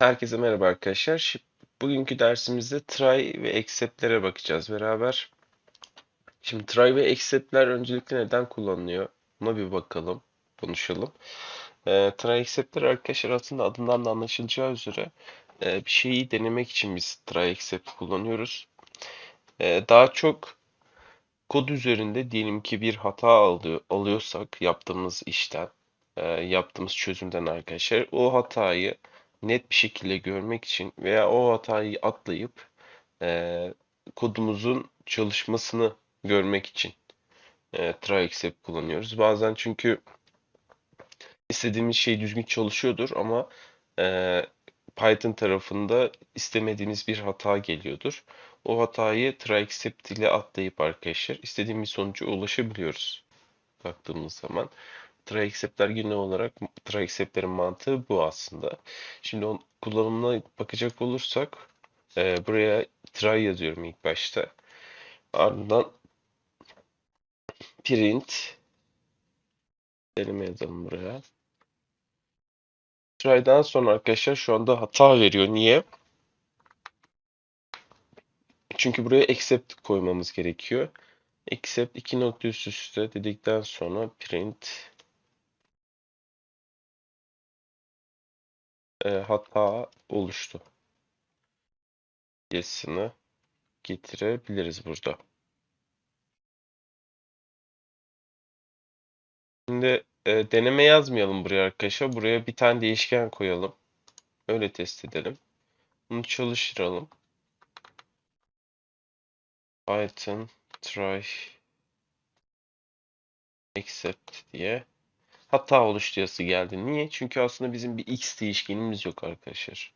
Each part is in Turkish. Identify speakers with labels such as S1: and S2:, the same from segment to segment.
S1: Herkese merhaba arkadaşlar. Bugünkü dersimizde try ve except'lere bakacağız beraber. Şimdi try ve except'ler öncelikle neden kullanılıyor? Buna bir bakalım, konuşalım. Ee, try except'ler arkadaşlar aslında adından da anlaşılacağı üzere e, bir şeyi denemek için biz try except kullanıyoruz. Ee, daha çok kod üzerinde diyelim ki bir hata alıyor, alıyorsak yaptığımız işten, e, yaptığımız çözümden arkadaşlar o hatayı net bir şekilde görmek için veya o hatayı atlayıp e, kodumuzun çalışmasını görmek için e, try except kullanıyoruz. Bazen çünkü istediğimiz şey düzgün çalışıyordur ama e, Python tarafında istemediğimiz bir hata geliyordur. O hatayı try except ile atlayıp arkadaşlar istediğimiz sonuca ulaşabiliyoruz baktığımız zaman. Try except'ler genel olarak try except'lerin mantığı bu aslında. Şimdi onun kullanımına bakacak olursak e, buraya try yazıyorum ilk başta. Ardından print deneme yazalım buraya. Try'dan sonra arkadaşlar şu anda hata veriyor. Niye? Çünkü buraya except koymamız gerekiyor. Except iki nokta üst üste dedikten sonra print e, hata oluştu. Yazısını getirebiliriz burada. Şimdi e, deneme yazmayalım buraya arkadaşlar. Buraya bir tane değişken koyalım. Öyle test edelim. Bunu çalıştıralım. Python try except diye hata oluştu yazısı geldi. Niye? Çünkü aslında bizim bir x değişkenimiz yok arkadaşlar.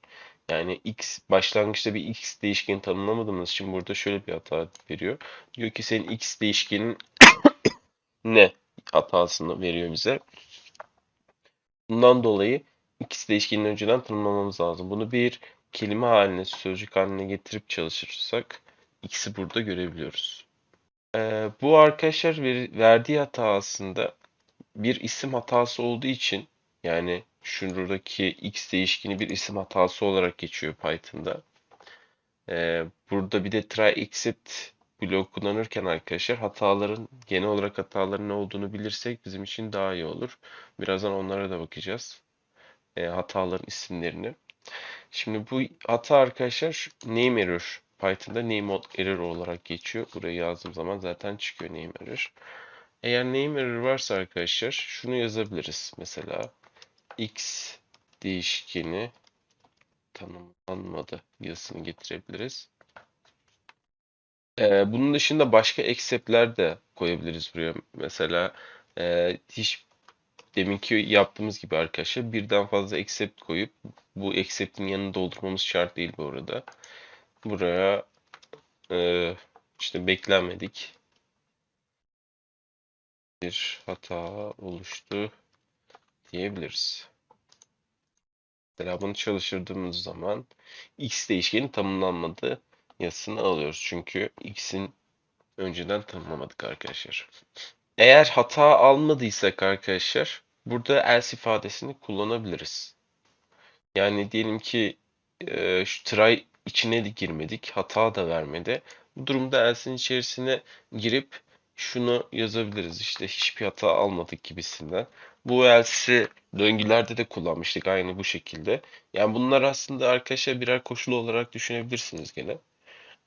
S1: Yani x başlangıçta bir x değişkeni tanımlamadığımız için burada şöyle bir hata veriyor. Diyor ki senin x değişkenin ne hatasını veriyor bize. Bundan dolayı x değişkenini önceden tanımlamamız lazım. Bunu bir kelime haline, sözcük haline getirip çalışırsak x'i burada görebiliyoruz. Ee, bu arkadaşlar ver- verdiği hata aslında bir isim hatası olduğu için yani şuradaki x değişkeni bir isim hatası olarak geçiyor Python'da. Ee, burada bir de try except bloğu kullanırken arkadaşlar hataların genel olarak hataların ne olduğunu bilirsek bizim için daha iyi olur. Birazdan onlara da bakacağız. Ee, hataların isimlerini. Şimdi bu hata arkadaşlar name error. Python'da name error olarak geçiyor. Buraya yazdığım zaman zaten çıkıyor name error. Eğer name error varsa arkadaşlar şunu yazabiliriz. Mesela x değişkeni tanımlanmadı yazısını getirebiliriz. Ee, bunun dışında başka except'ler de koyabiliriz buraya. Mesela e, hiç deminki yaptığımız gibi arkadaşlar birden fazla except koyup bu except'in yanını doldurmamız şart değil bu arada. Buraya e, işte beklenmedik bir hata oluştu diyebiliriz. Mesela bunu çalıştırdığımız zaman x değişkeni tanımlanmadı yazısını alıyoruz. Çünkü x'in önceden tanımlamadık arkadaşlar. Eğer hata almadıysak arkadaşlar burada else ifadesini kullanabiliriz. Yani diyelim ki e, şu try içine de girmedik. Hata da vermedi. Bu durumda else'in içerisine girip şunu yazabiliriz. İşte hiçbir hata almadık gibisinden. Bu else'i döngülerde de kullanmıştık aynı bu şekilde. Yani bunlar aslında arkadaşlar birer koşul olarak düşünebilirsiniz gene.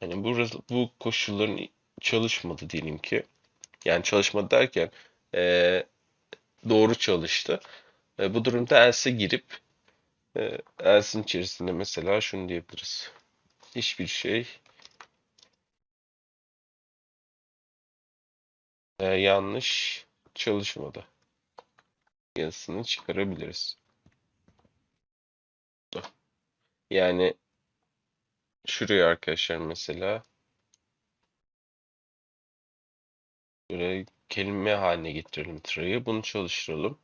S1: Yani bu, bu koşulların çalışmadı diyelim ki. Yani çalışmadı derken e, doğru çalıştı. E, bu durumda else'e girip e, else'in içerisinde mesela şunu diyebiliriz. Hiçbir şey e, yanlış çalışmadı. Yazısını çıkarabiliriz. Yani şuraya arkadaşlar mesela böyle kelime haline getirelim try'ı. Bunu çalıştıralım.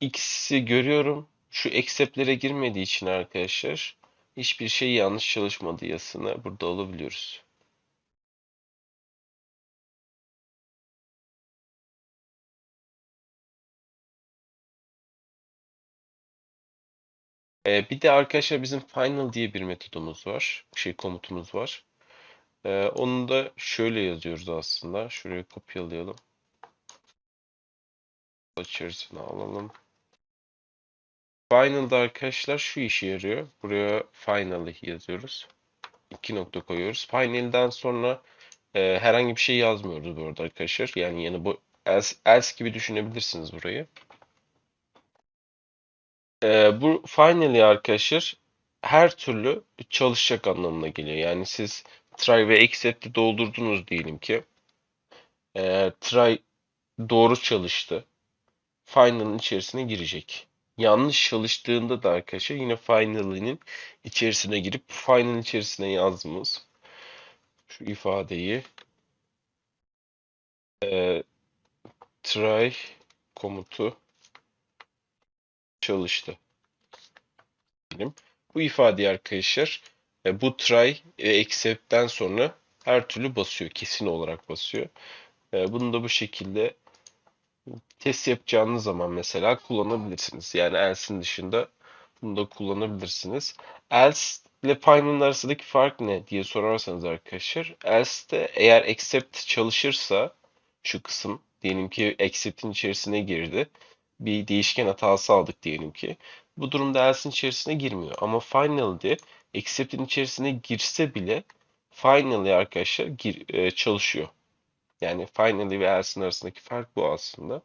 S1: X'i görüyorum. Şu except'lere girmediği için arkadaşlar hiçbir şey yanlış çalışmadı yazısını burada alabiliyoruz. Ee, bir de arkadaşlar bizim final diye bir metodumuz var. Şey komutumuz var. Ee, onu da şöyle yazıyoruz aslında. Şuraya kopyalayalım. İçerisine alalım. Final'da arkadaşlar şu işe yarıyor. Buraya finally yazıyoruz. İki nokta koyuyoruz. Final'den sonra e, herhangi bir şey yazmıyoruz bu arada arkadaşlar. Yani yani bu else, else gibi düşünebilirsiniz burayı. E, bu finally arkadaşlar her türlü çalışacak anlamına geliyor. Yani siz try ve accept'i doldurdunuz diyelim ki. E, try doğru çalıştı. Final'ın içerisine girecek. Yanlış çalıştığında da arkadaşlar yine final'inin içerisine girip final'ın içerisine yazdığımız şu ifadeyi e, try komutu çalıştı. Bu ifadeyi arkadaşlar e, bu try ve accept'ten sonra her türlü basıyor. Kesin olarak basıyor. E, bunu da bu şekilde test yapacağınız zaman mesela kullanabilirsiniz. Yani else'in dışında bunu da kullanabilirsiniz. Else ile final'ın arasındaki fark ne diye sorarsanız arkadaşlar. Else'de eğer accept çalışırsa şu kısım diyelim ki accept'in içerisine girdi. Bir değişken hatası aldık diyelim ki. Bu durumda else'in içerisine girmiyor. Ama final'de accept'in içerisine girse bile finally arkadaşlar gir, e, çalışıyor. Yani finally ve else'in arasındaki fark bu aslında.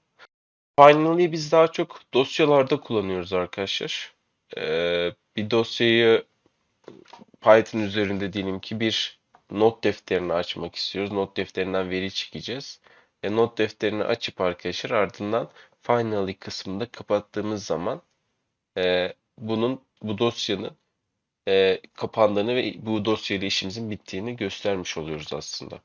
S1: Finally'yi biz daha çok dosyalarda kullanıyoruz arkadaşlar. Ee, bir dosyayı Python üzerinde diyelim ki bir not defterini açmak istiyoruz. Not defterinden veri çekeceğiz. E, not defterini açıp arkadaşlar ardından finally kısmında kapattığımız zaman e, bunun bu dosyanın e, kapandığını ve bu dosyayla işimizin bittiğini göstermiş oluyoruz aslında.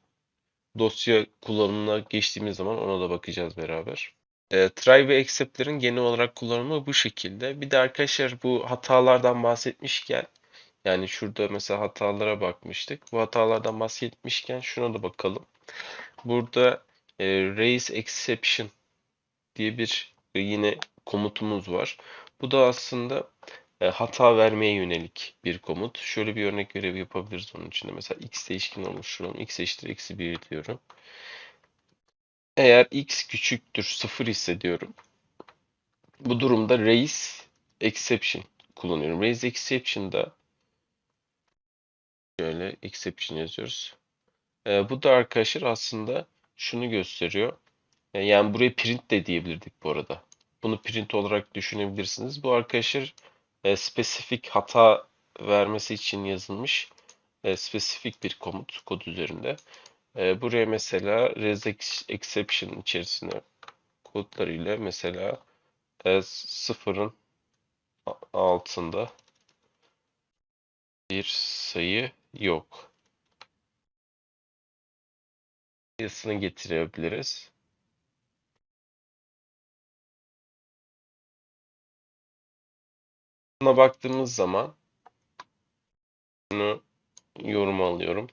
S1: Dosya kullanımına geçtiğimiz zaman ona da bakacağız beraber. E, try ve accept'lerin genel olarak kullanımı bu şekilde. Bir de arkadaşlar bu hatalardan bahsetmişken yani şurada mesela hatalara bakmıştık. Bu hatalardan bahsetmişken şuna da bakalım. Burada e, raise exception diye bir e, yine komutumuz var. Bu da aslında e, hata vermeye yönelik bir komut. Şöyle bir örnek görevi yapabiliriz onun içinde. Mesela x değişken oluşturalım. x eşittir eksi 1 diyorum. Eğer x küçüktür 0 ise diyorum. Bu durumda raise exception kullanıyorum. Raise exception'da şöyle exception yazıyoruz. Ee, bu da arkadaşlar aslında şunu gösteriyor. Ee, yani buraya print de diyebilirdik bu arada. Bunu print olarak düşünebilirsiniz. Bu arkadaşlar e, spesifik hata vermesi için yazılmış e, spesifik bir komut kod üzerinde. E, buraya mesela res ex- exception içerisine kodlarıyla mesela e, sıfırın altında bir sayı yok. Sayısını getirebiliriz. Buna baktığımız zaman bunu yorum alıyorum.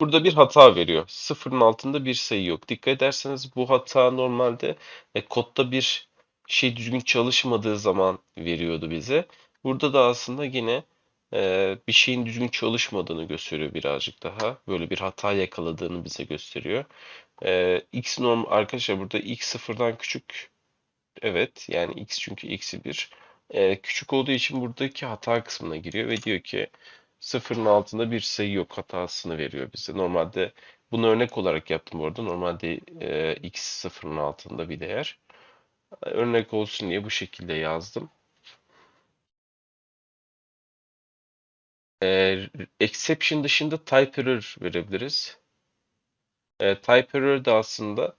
S1: Burada bir hata veriyor. Sıfırın altında bir sayı yok. Dikkat ederseniz bu hata normalde e, kodda bir şey düzgün çalışmadığı zaman veriyordu bize. Burada da aslında yine bir şeyin düzgün çalışmadığını gösteriyor birazcık daha. Böyle bir hata yakaladığını bize gösteriyor. X norm arkadaşlar burada x sıfırdan küçük. Evet yani x çünkü eksi 1. E, küçük olduğu için buradaki hata kısmına giriyor ve diyor ki sıfırın altında bir sayı yok hatasını veriyor bize. Normalde bunu örnek olarak yaptım bu arada. Normalde x sıfırın altında bir değer. Örnek olsun diye bu şekilde yazdım. E, exception dışında type error verebiliriz. E, type error da aslında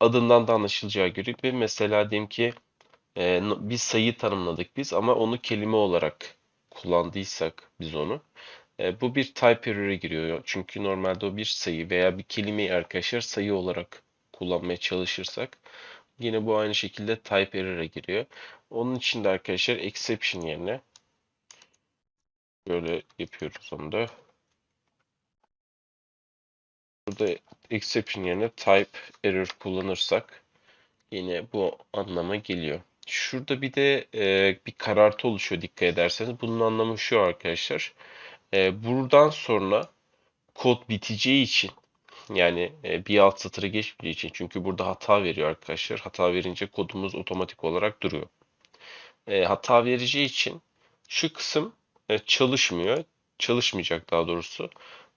S1: adından da anlaşılacağı gibi mesela diyelim ki e, bir sayı tanımladık biz ama onu kelime olarak kullandıysak biz onu e, bu bir type error'a giriyor. Çünkü normalde o bir sayı veya bir kelimeyi arkadaşlar sayı olarak kullanmaya çalışırsak yine bu aynı şekilde type error'a giriyor. Onun için de arkadaşlar exception yerine böyle yapıyoruz onu da. Burada exception yerine type error kullanırsak yine bu anlama geliyor. Şurada bir de e, bir karartı oluşuyor dikkat ederseniz. Bunun anlamı şu arkadaşlar. E, buradan sonra kod biteceği için yani e, bir alt satırı geçmeyeceği için çünkü burada hata veriyor arkadaşlar. Hata verince kodumuz otomatik olarak duruyor. E, hata vereceği için şu kısım çalışmıyor. Çalışmayacak daha doğrusu.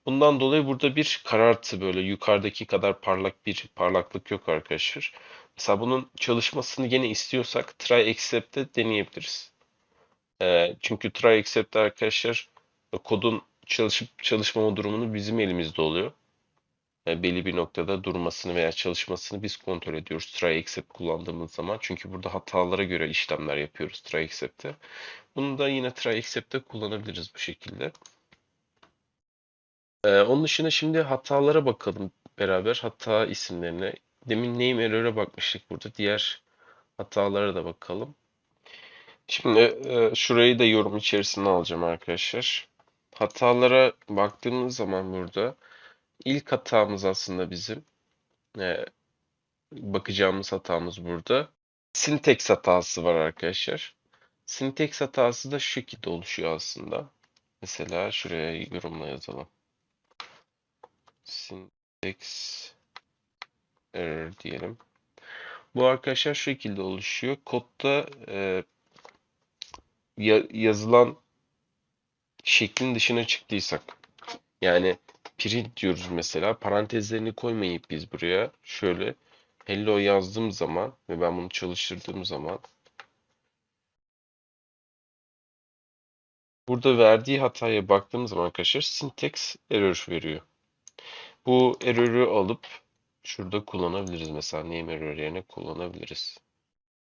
S1: Bundan dolayı burada bir karartı böyle yukarıdaki kadar parlak bir parlaklık yok arkadaşlar. Mesela bunun çalışmasını gene istiyorsak try except'te deneyebiliriz. E, çünkü try except'te arkadaşlar e, kodun çalışıp çalışmama durumunu bizim elimizde oluyor. E, belli bir noktada durmasını veya çalışmasını biz kontrol ediyoruz try except kullandığımız zaman. Çünkü burada hatalara göre işlemler yapıyoruz try except'te. Bunu da yine try except'te kullanabiliriz bu şekilde. Ee, onun dışında şimdi hatalara bakalım beraber. Hata isimlerine. Demin name error'a bakmıştık burada. Diğer hatalara da bakalım. Şimdi e, şurayı da yorum içerisine alacağım arkadaşlar. Hatalara baktığımız zaman burada ilk hatamız aslında bizim e, bakacağımız hatamız burada. Syntax hatası var arkadaşlar. Syntax hatası da şu şekilde oluşuyor aslında. Mesela şuraya yorumla yazalım. Syntax error diyelim. Bu arkadaşlar şu şekilde oluşuyor. Kodda e, ya- yazılan şeklin dışına çıktıysak yani print diyoruz mesela parantezlerini koymayıp biz buraya şöyle hello yazdığım zaman ve ben bunu çalıştırdığım zaman burada verdiği hataya baktığımız zaman arkadaşlar syntax error veriyor. Bu error'ü alıp şurada kullanabiliriz. Mesela name error yerine kullanabiliriz.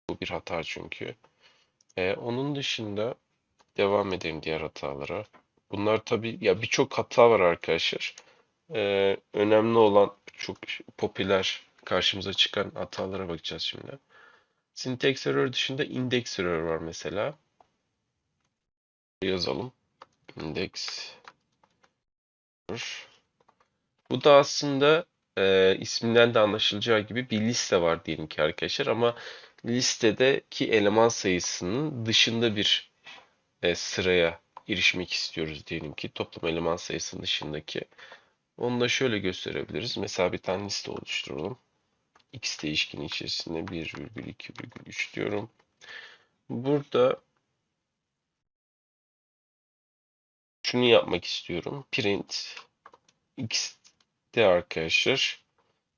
S1: Bu bir hata çünkü. Ee, onun dışında devam edelim diğer hatalara. Bunlar tabii ya birçok hata var arkadaşlar. Ee, önemli olan çok popüler karşımıza çıkan hatalara bakacağız şimdi. Syntax error dışında index error var mesela. Yazalım. Index error. Bu da aslında e, isminden de anlaşılacağı gibi bir liste var diyelim ki arkadaşlar ama listedeki eleman sayısının dışında bir e, sıraya erişmek istiyoruz diyelim ki toplam eleman sayısının dışındaki. Onu da şöyle gösterebiliriz. Mesela bir tane liste oluşturalım. X değişkeni içerisinde 1,2,3 diyorum. Burada şunu yapmak istiyorum. Print X de arkadaşlar.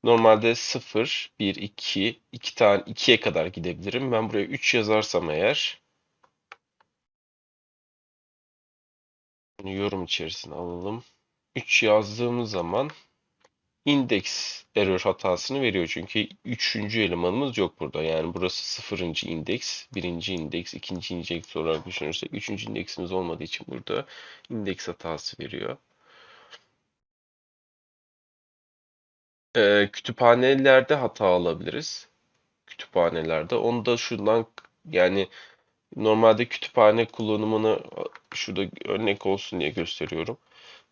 S1: Normalde 0, 1, 2, 2 tane 2'ye kadar gidebilirim. Ben buraya 3 yazarsam eğer bunu yorum içerisine alalım. 3 yazdığımız zaman index error hatasını veriyor. Çünkü 3. elemanımız yok burada. Yani burası 0. indeks, 1. indeks, 2. indeks olarak düşünürsek 3. indeksimiz olmadığı için burada indeks hatası veriyor. Ee, kütüphanelerde hata alabiliriz. Kütüphanelerde. Onu da şundan yani normalde kütüphane kullanımını şurada örnek olsun diye gösteriyorum.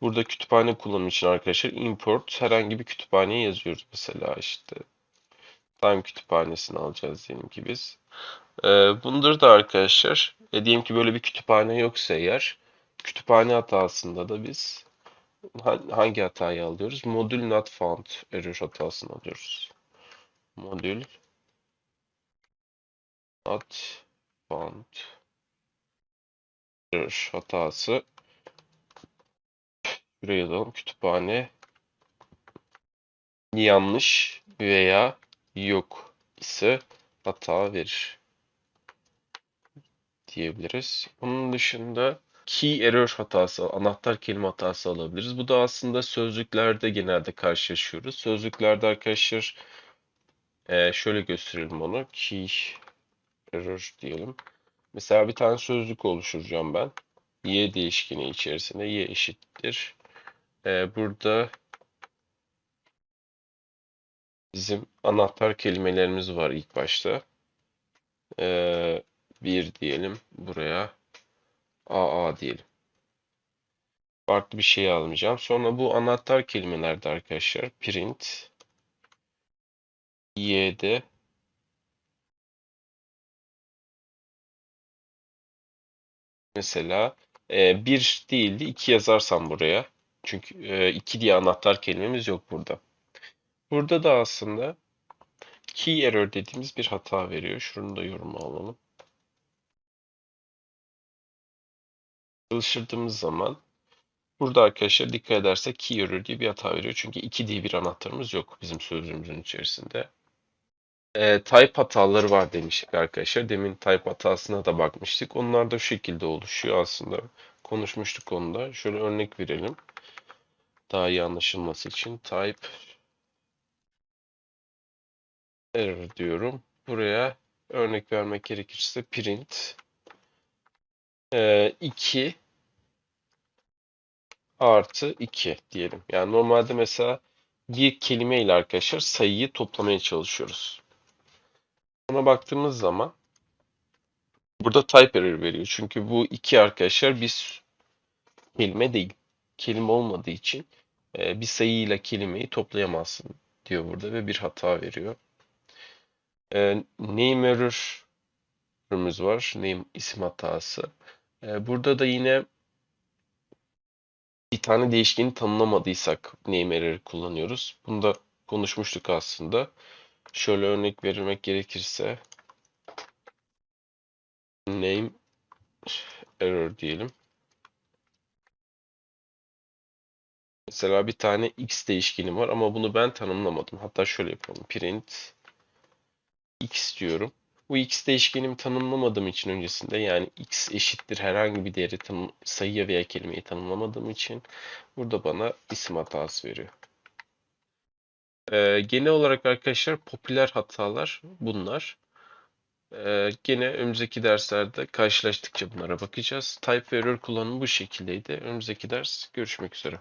S1: Burada kütüphane kullanımı için arkadaşlar import herhangi bir kütüphaneye yazıyoruz. Mesela işte time kütüphanesini alacağız diyelim ki biz. Ee, bunları da arkadaşlar e, diyelim ki böyle bir kütüphane yoksa eğer kütüphane hatasında da biz ha- hangi hatayı alıyoruz? Modül not found error hatasını alıyoruz. Modül not error hatası. Şuraya yazalım. Kütüphane yanlış veya yok ise hata verir diyebiliriz. Onun dışında key error hatası, anahtar kelime hatası alabiliriz. Bu da aslında sözlüklerde genelde karşılaşıyoruz. Sözlüklerde arkadaşlar şöyle gösterelim onu. Key error diyelim. Mesela bir tane sözlük oluşturacağım ben. Y değişkeni içerisinde y eşittir. E, burada bizim anahtar kelimelerimiz var ilk başta. E, bir diyelim buraya. AA diyelim. Farklı bir şey almayacağım. Sonra bu anahtar kelimelerde arkadaşlar print y'de Mesela e, bir değildi iki yazarsam buraya. Çünkü e, iki diye anahtar kelimemiz yok burada. Burada da aslında key error dediğimiz bir hata veriyor. Şunu da yoruma alalım. Çalıştırdığımız zaman burada arkadaşlar dikkat edersek key error diye bir hata veriyor. Çünkü 2 diye bir anahtarımız yok bizim sözlüğümüzün içerisinde. Ee, type hataları var demiştik arkadaşlar. Demin type hatasına da bakmıştık. Onlar da şu şekilde oluşuyor aslında. Konuşmuştuk onda. Şöyle örnek verelim. Daha iyi anlaşılması için type error diyorum. Buraya örnek vermek gerekirse print 2 artı 2 diyelim. Yani normalde mesela bir kelime ile arkadaşlar sayıyı toplamaya çalışıyoruz. Buna baktığımız zaman burada type error veriyor. Çünkü bu iki arkadaşlar bir kelime değil. Kelime olmadığı için e, bir sayıyla kelimeyi toplayamazsın diyor burada ve bir hata veriyor. E, name error'ımız var. Name isim hatası. E, burada da yine bir tane değişkeni tanımlamadıysak name error kullanıyoruz. Bunu da konuşmuştuk aslında. Şöyle örnek vermek gerekirse name error diyelim. Mesela bir tane x değişkenim var ama bunu ben tanımlamadım. Hatta şöyle yapalım. Print x diyorum. Bu x değişkenimi tanımlamadığım için öncesinde yani x eşittir herhangi bir değeri tanım, sayıya veya kelimeyi tanımlamadığım için burada bana isim hatası veriyor. Ee, genel olarak arkadaşlar popüler hatalar bunlar. Ee, gene önümüzdeki derslerde karşılaştıkça bunlara bakacağız. Type ve error kullanımı bu şekildeydi. Önümüzdeki ders görüşmek üzere.